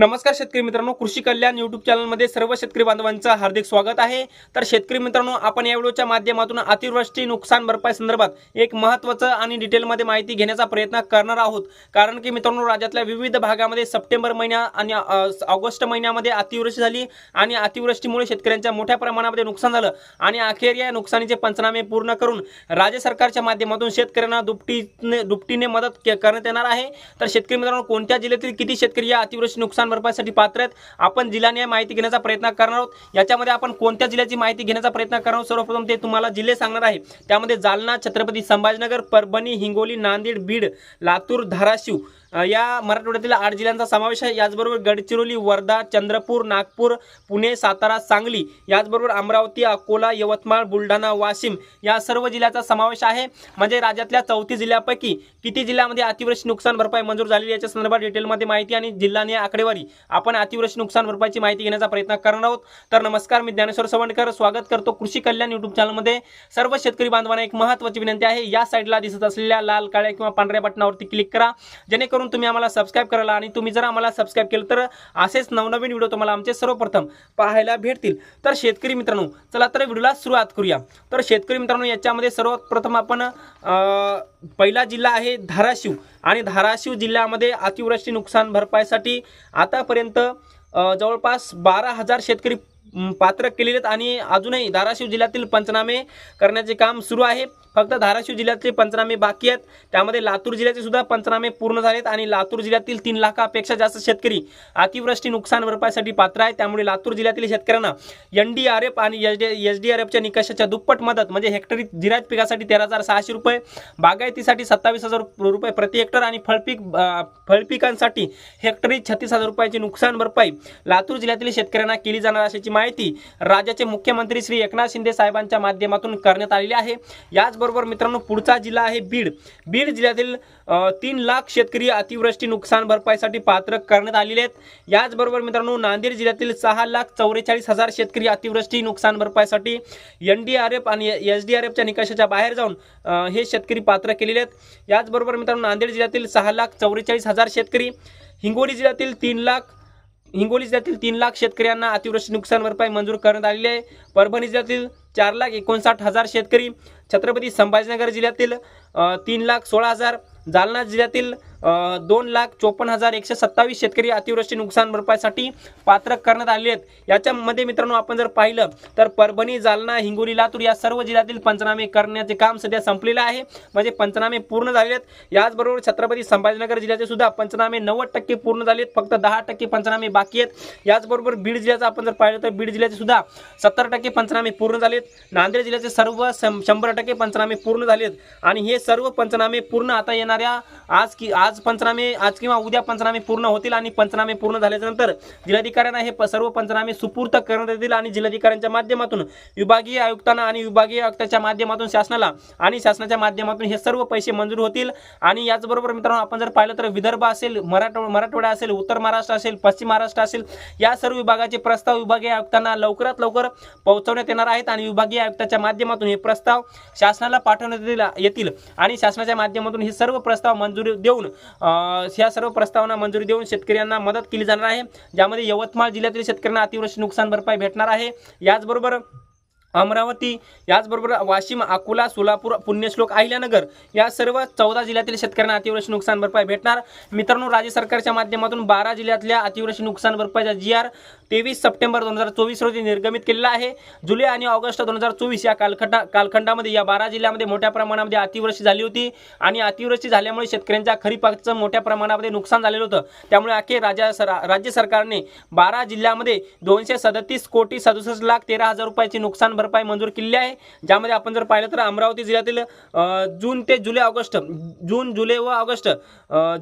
नमस्कार शेतकरी मित्रांनो कृषी कल्याण युट्यूब चॅनलमध्ये सर्व शेतकरी बांधवांचं हार्दिक स्वागत आहे. तर शेतकरी मित्रांनो आपण या व्हिडिओच्या माध्यमातून अतिवृष्टी नुकसान भरपाई संदर्भात एक महत्त्वाचं आणि डिटेलमध्ये माहिती घेण्याचा प्रयत्न करणार आहोत. कारण की मित्रांनो राज्यातल्या विविध भागामध्ये सप्टेंबर महिन्या आणि ऑगस्ट महिन्यामध्ये अतिवृष्टी झाली आणि अतिवृष्टीमुळे शेतकऱ्यांच्या मोठ्या प्रमाणामध्ये नुकसान झालं आणि अखेर या नुकसानीचे पंचनामे पूर्ण करून राज्य सरकारच्या माध्यमातून शेतकऱ्यांना दुपटीने दुपटीने मदत के- करण्यात येणार आहे. तर शेतकरी मित्रांनो कोणत्या जिल्ह्यातील किती शेतकरी या अतिवृष्टी नुकसान भरपाईसाठी पात्र आहेत. आपण जिल्ह्याने माहिती घेण्याचा प्रयत्न करणार आहोत. याच्यामध्ये आपण कोणत्या जिल्ह्याची माहिती घेण्याचा प्रयत्न करणार आहोत? सर्वप्रथम ते तुम्हाला जिल्हे सांगणार आहे. त्यामध्ये जालना छत्रपती संभाजीनगर परभणी हिंगोली नांदेड बीड लातूर धाराशिव या मराठवाड्यातील आठ जिल्ह्यांचा समावेश आहे. याचबरोबर गडचिरोली वर्धा चंद्रपूर नागपूर पुणे सातारा सांगली याचबरोबर अमरावती अकोला यवतमाळ बुलढाणा वाशिम या सर्व जिल्ह्याचा समावेश आहे. म्हणजे राज्यातल्या चौथी जिल्ह्यापैकी किती जिल्ह्यामध्ये अतिवृष्टी नुकसान भरपाई मंजूर झालेली याच्या संदर्भात डिटेलमध्ये माहिती आणि जिल्हाने आकडेवारी आपण अतिवृष्टी नुकसान भरपाईची माहिती घेण्याचा प्रयत्न करणार आहोत. तर नमस्कार मी ज्ञानेश्वर सवंडकर. स्वागत करतो कृषी कल्याण युट्यूब चॅनलमध्ये सर्व शेतकरी बांधवांना एक महत्त्वाची विनंती आहे. या साईडला दिसत असलेल्या लाल काळ्या किंवा पांढऱ्या बटनावरती क्लिक करा. जेणेकरून तुम्ही आम्हाला सबस्क्राईब करायला आणि तुम्ही जर आम्हाला सबस्क्राईब केलं तर असेच नवनवीन व्हिडिओ तुम्हाला आमचे सर्वप्रथम पाहायला भेटतील. तर शेतकरी मित्रांनो चला तर व्हिडिओला सुरुवात करूया. तर शेतकरी मित्रांनो याच्यामध्ये सर्वात प्रथम आपण पहिला जिल्हा आहे धाराशिव. आणि धाराशिव जिल्ह्यामध्ये अतिवृष्टी नुकसान भरपाईसाठी आतापर्यंत जवळपास बारा हजार शेतकरी पात्र केलेले आहेत आणि अजूनही धाराशिव जिल्ह्यातील पंचनामे करण्याचे काम सुरू आहे. फक्त धाराशिव जिल्ह्यातले पंचनामे बाकी आहेत. त्यामध्ये लातूर जिल्ह्याचे सुद्धा पंचनामे पूर्ण झालेत आणि लातूर जिल्ह्यातील तीन लाखापेक्षा जास्त शेतकरी अतिवृष्टी नुकसान भरपाईसाठी पात्र आहे त्यामुळे लातूर जिल्ह्यातील शेतकऱ्यांना एन डी आर एफ आणि H D H D R एफच्या निकषाच्या दुप्पट मदत म्हणजे हेक्टरी जिरायत पिकासाठी तेरा हजार सहाशे रुपये बागायतीसाठी सत्तावीस हजार रुपये प्रति हेक्टर आणि फळपीक फळपिकांसाठी हेक्टरी छत्तीस हजार रुपयाची नुकसान भरपाई लातूर जिल्ह्यातील शेतकऱ्यांना केली जाणार असल्याची माहिती राज्याचे मुख्यमंत्री श्री एकनाथ शिंदे साहेबांच्या माध्यमातून करण्यात आलेली आहे. याचबरोबर मित्रांनो पुढचा जिल्हा आहे बीड. बीड जिल्ह्यातील तीन लाख शेतकरी अतिवृष्टी नुकसान भरपाईसाठी पात्र करण्यात आलेले आहेत. याचबरोबर मित्रांनो नांदेड जिल्ह्यातील सहा लाख चौवेचाळीस हजार शेतकरी अतिवृष्टी नुकसान भरपाईसाठी एन डी आर एफ आणि एच डी आर एफच्या निकषाच्या बाहेर जाऊन हे शेतकरी पात्र केलेले आहेत. याचबरोबर मित्रांनो नांदेड जिल्ह्यातील सहा लाख चौवेचाळीस हजार शेतकरी हिंगोली जिल्ह्यातील तीन लाख हिंगोली जिल्ह्यातील तीन लाख शेतकऱ्यांना अतिवृष्टी नुकसान भरपाई मंजूर करण्यात आलेली आहे. परभणी जिल्ह्यातील चार लाख एकोणसाठ हजार शेतकरी छत्रपती संभाजीनगर जिल्ह्यातील तीन लाख सोळा हजार जालना जिल्ह्यातील दोन लाख चोपन्न हजार एकशे सत्तावीस शेतकरी अतिवृष्टी नुकसान भरपाईसाठी पात्र करण्यात आले आहेत. याच्यामध्ये मित्रांनो आपण जर पाहिलं तर परभणी जालना हिंगोली लातूर या सर्व जिल्ह्यातील पंचनामे करण्याचे काम सध्या संपलेलं आहे. म्हणजे पंचनामे पूर्ण झाले आहेत. याचबरोबर छत्रपती संभाजीनगर जिल्ह्याचे सुद्धा पंचनामे नव्वद टक्के पूर्ण झाले आहेत फक्त दहा टक्के पंचनामे बाकी आहेत. याचबरोबर बीड जिल्ह्याचं आपण जर पाहिलं तर बीड जिल्ह्याचे सुद्धा सत्तर टक्के पंचनामे पूर्ण झाले आहेत नांदेड जिल्ह्याचे सर्व शंभर टक्के पंचनामे पूर्ण झाले आहेत आणि हे सर्व पंचनामे पूर्ण आता येणाऱ्या आज की आज आज पंचनामे आज किंवा उद्या पंचनामे पूर्ण होतील आणि पंचनामे पूर्ण झाल्यानंतर जिल्हाधिकाऱ्यांना हे प- सर्व पंचनामे सुपूर्त करण्यात येतील आणि जिल्हाधिकाऱ्यांच्या माध्यमातून विभागीय आयुक्तांना आणि विभागीय आयुक्ताच्या माध्यमातून शासनाला आणि शासनाच्या माध्यमातून हे सर्व पैसे मंजूर होतील. आणि याचबरोबर मित्रांनो आपण जर पाहिलं तर विदर्भ असेल मराठवा मराठवाडा असेल उत्तर महाराष्ट्र असेल पश्चिम महाराष्ट्र असेल या सर्व विभागाचे प्रस्ताव विभागीय आयुक्तांना लवकरात लवकर पोहोचवण्यात येणार आहेत आणि विभागीय आयुक्ताच्या माध्यमातून हे प्रस्ताव शासनाला पाठवण्यात येतील- येतील. आणि शासनाच्या माध्यमातून हे सर्व प्रस्ताव मंजुरी देऊन ह्या सर्व प्रस्तावना मंजुरी देऊन शेतकऱ्यांना मदत केली जाणार आहे ज्यामध्ये यवतमाळ जिल्ह्यातील शेतकऱ्यांना अतिवृष्टी नुकसान भरपाई भेटणार आहे. याचबरोबर अमरावती याचबरोबर वाशिम अकोला सोलापूर पुण्यश्लोक अहिल्यानगर या सर्व चौदा जिल्ह्यातील शेतकऱ्यांना अतिवृष्टी नुकसान भरपाई भेटणार. मित्रांनो राज्य सरकारच्या माध्यमातून बारा जिल्ह्यातल्या अतिवृष्टी नुकसान भरपाईचा जी आर तेवीस सप्टेंबर दोन हजार चोवीस रोजी निर्गमित केलेला आहे. जुलै आणि ऑगस्ट दोन हजार चोवीस या कालखंडा कालखंडामध्ये या बारा जिल्ह्यामध्ये मोठ्या प्रमाणामध्ये अतिवृष्टी झाली होती आणि अतिवृष्टी झाल्यामुळे शेतकऱ्यांच्या खरीपाचं मोठ्या प्रमाणामध्ये नुकसान झालेलं होतं. त्यामुळे अखेर राज्य सर राज्य सरकारने बारा जिल्ह्यामध्ये दोनशे सदतीस कोटी सदुसष्ट लाख तेरा हजार रुपयाचे नुकसान भरपाई मंजूर केलेली आहे. ज्यामध्ये आपण जर पाहिलं तर अमरावती जिल्ह्यातील जून ते जुलै ऑगस्ट जून जुलै व ऑगस्ट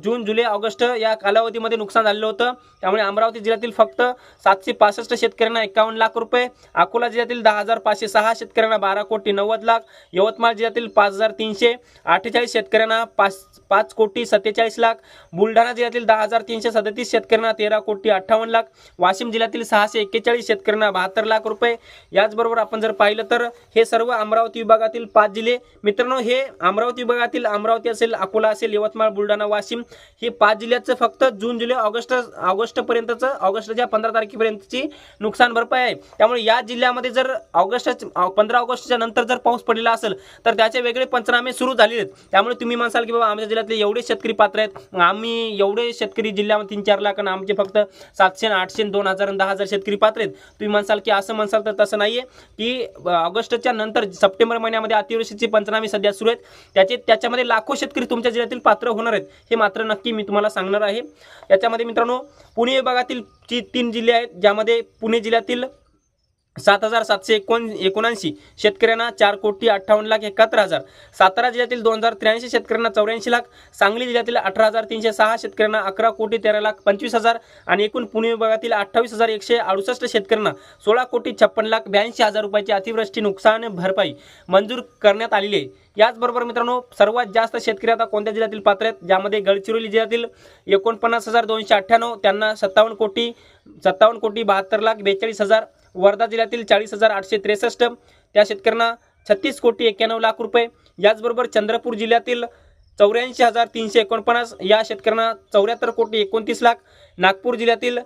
जून जुलै ऑगस्ट या कालावधीमध्ये नुकसान झालेलं होतं. त्यामुळे अमरावती जिल्ह्यातील फक्त सातशे पासष्ट शेतकऱ्यांना एकावन्न लाख रुपये अकोला जिल्ह्यातील दहा हजार पाचशे सहा शेतकऱ्यांना बारा कोटी नव्वद लाख यवतमाळ जिल्ह्यातील पाच हजार तीनशे अठ्ठेचाळीस शेतकऱ्यांना पाच पाच कोटी सत्तेचाळीस लाख बुलढाणा जिल्ह्यातील दहा हजार तीनशे सदतीस शेतकऱ्यांना तेरा कोटी अठ्ठावन्न लाख वाशिम जिल्ह्यातील सहाशे एक्केचाळीस शेतकऱ्यांना बहात्तर लाख रुपये. याचबरोबर आपण जर जर पाहिलं तर हे सर्व अमरावती विभागातील पाच जिल्हे. मित्रांनो हे अमरावती विभागातील अमरावती असेल अकोला असेल यवतमाळ बुलढाणा वाशिम हे पाच जिल्ह्याचं फक्त जून जुलै ऑगस्ट ऑगस्टपर्यंतचं ऑगस्टच्या पंधरा तारखेपर्यंतची नुकसान भरपाई आहे. त्यामुळे या जिल्ह्यामध्ये जर ऑगस्ट पंधरा ऑगस्टच्या नंतर जर पाऊस पडलेला असेल तर त्याचे वेगळे पंचनामे सुरू झालेले आहेत. त्यामुळे तुम्ही म्हणसाल की बाबा आमच्या जिल्ह्यातले एवढे शेतकरी पात्र आहेत. आम्ही एवढे शेतकरी जिल्ह्यामध्ये तीन चार लाख आणि आमचे फक्त सातशे आठशे दोन हजार दहा हजार शेतकरी पात्र आहेत. तुम्ही म्हणसाल की असं म्हणसाल तर तसं नाही आहे की अ, ऑगस्टच्या नंतर सप्टेंबर महिन्यामध्ये अतिवृष्टीचे पंचनामे सध्या सुरू आहेत. त्याचे त्याच्यामध्ये लाखो शेतकरी तुमच्या जिल्ह्यातील पात्र होणार आहेत. हे मात्र नक्की मी तुम्हाला सांगणार आहे. याच्यामध्ये मित्रांनो पुणे विभागातील जी तीन जिल्हे आहेत ज्यामध्ये पुणे जिल्ह्यातील सात हजार सातशे एकोण एकोणऐंशी शेतकऱ्यांना चार कोटी अठ्ठावन्न लाख एकाहत्तर हजार. सातारा जिल्ह्यातील दोन हजार त्र्याऐंशी शेतकऱ्यांना चौऱ्याऐंशी लाख सांगली जिल्ह्यातील अठरा हजार तीनशे सहा शेतकऱ्यांना अकरा कोटी तेरा लाख पंचवीस हजार आणि एकूण पुणे विभागातील अठ्ठावीस हजार एकशे अडुसष्ट शेतकऱ्यांना सोळा कोटी छप्पन लाख ब्याऐंशी हजार रुपयाची अतिवृष्टी नुकसान भरपाई मंजूर करण्यात आलेली आहे. याचबरोबर मित्रांनो सर्वात जास्त शेतकरी आता कोणत्या जिल्ह्यातील पात्र आहेत? ज्यामध्ये गडचिरोली जिल्ह्यातील एकोणपन्नास हजार दोनशे अठ्ठ्याण्णव त्यांना सत्तावन्न कोटी सत्तावन्न कोटी बहात्तर लाख बेचाळीस हजार वर्धा जिल्ह्यातील चाळीस हजार आठशे त्रेसष्ट त्या शेतकऱ्यांना छत्तीस कोटी एक्क्याण्णव लाख रुपये. याचबरोबर चंद्रपूर जिल्ह्यातील चौऱ्याऐंशी हजार तीनशे एकोणपन्नास या शेतकऱ्यांना चौऱ्याहत्तर कोटी एकोणतीस लाख. नागपूर जिल्ह्यातील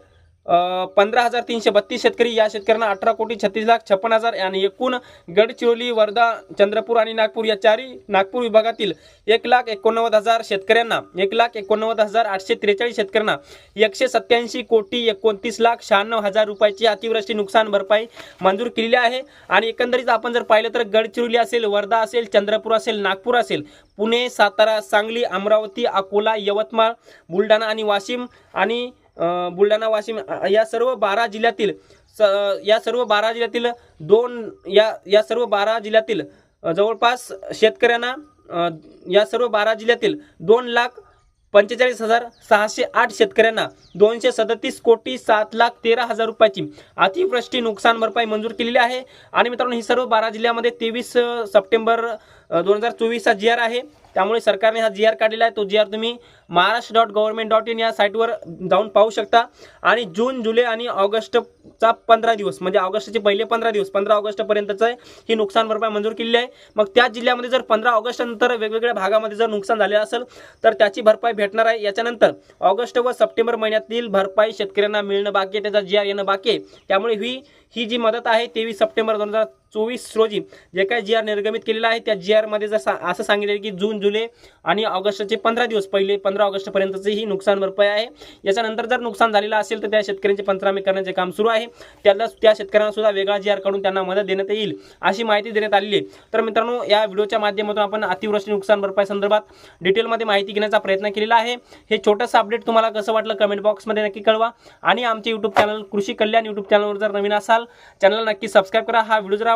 पंधरा हजार तीनशे बत्तीस शेतकरी या शेतकऱ्यांना अठरा कोटी छत्तीस लाख छप्पन हजार आणि एकूण गडचिरोली वर्धा चंद्रपूर आणि नागपूर या चारही नागपूर विभागातील एक लाख एकोणनव्वद हजार शेतकऱ्यांना एक लाख एकोणनव्वद हजार आठशे त्रेचाळीस शेतकऱ्यांना एकशे सत्याऐंशी कोटी एकोणतीस लाख शहाण्णव हजार रुपयाची अतिवृष्टी नुकसान भरपाई मंजूर केलेली आहे. आणि एकंदरीत आपण जर पाहिलं तर गडचिरोली असेल वर्धा असेल चंद्रपूर असेल नागपूर असेल पुणे सातारा सांगली अमरावती अकोला यवतमाळ बुलढाणा आणि वाशिम आणि बुलढाणा वाशिम या सर्व बारा जिल्ह्यातील स- या सर्व बारा जिल्ह्यातील दोन या या सर्व बारा जिल्ह्यातील जवळपास शेतकऱ्यांना या सर्व बारा जिल्ह्यातील दोन लाख पंचेचाळीस हजार सहाशे आठ शेतकऱ्यांना दोनशे सदतीस कोटी सात लाख तेरा हजार रुपयाची अतिवृष्टी नुकसान भरपाई मंजूर केलेली आहे. आणि मित्रांनो ही सर्व बारा जिल्ह्यामध्ये तेवीस सप्टेंबर दोन हजार चोवीसचा जी आर आहे. त्यामुळे सरकारने हा जी आर काढलेला आहे. तो जी आर तुम्ही Maharashtra dot government dot in या साईटवर जाऊन पाहू शकता. आणि जून जुलै आणि ऑगस्टचा पंधरा दिवस म्हणजे ऑगस्टचे पहिले पंधरा दिवस पंधरा ऑगस्टपर्यंतचं ही नुकसान भरपाई मंजूर केलेली आहे. मग त्या जिल्ह्यामध्ये जर पंधरा ऑगस्टनंतर वेगवेगळ्या भागामध्ये जर नुकसान झालेलं असेल तर त्याची भरपाई भेटणार आहे. याच्यानंतर ऑगस्ट व सप्टेंबर महिन्यातील भरपाई शेतकऱ्यांना मिळणं बाकी आहे त्याचा जी आर येणं बाकी आहे. त्यामुळे ही ही जी मदत आहे तेवीस सप्टेंबर दोन हजार चोवीस रोजी जे काही जी आर निर्गमित केलेला आहे त्या जी आरमध्ये जर सा असं सांगितलं की जून जुलै आणि ऑगस्टचे पंधरा दिवस पहिले पंधरा ऑगस्टपर्यंतचे ही नुकसान भरपाई आहे. याच्यानंतर जर नुकसान झालेलं असेल तर त्या शेतकऱ्यांचे पंचनामे करण्याचे काम सुरू आहे. त्याला त्या शेतकऱ्यांना सुद्धा वेगळा जी आर काढून त्यांना मदत देण्यात येईल अशी माहिती देण्यात आलेली आहे. तर मित्रांनो या व्हिडिओच्या माध्यमातून आपण अतिवृष्टी नुकसान भरपाई संदर्भात डिटेलमध्ये माहिती घेण्याचा प्रयत्न केलेला आहे. हे छोटंसं अपडेट तुम्हाला कसं वाटलं कमेंट बॉक्समध्ये नक्की कळवा. आणि आमचे यूट्यूब चॅनल कृषी कल्याण यूट्यूब चॅनलवर जर नवीन असाल चॅनलला नक्की सबस्क्राईब करा. हा व्हिडिओ जर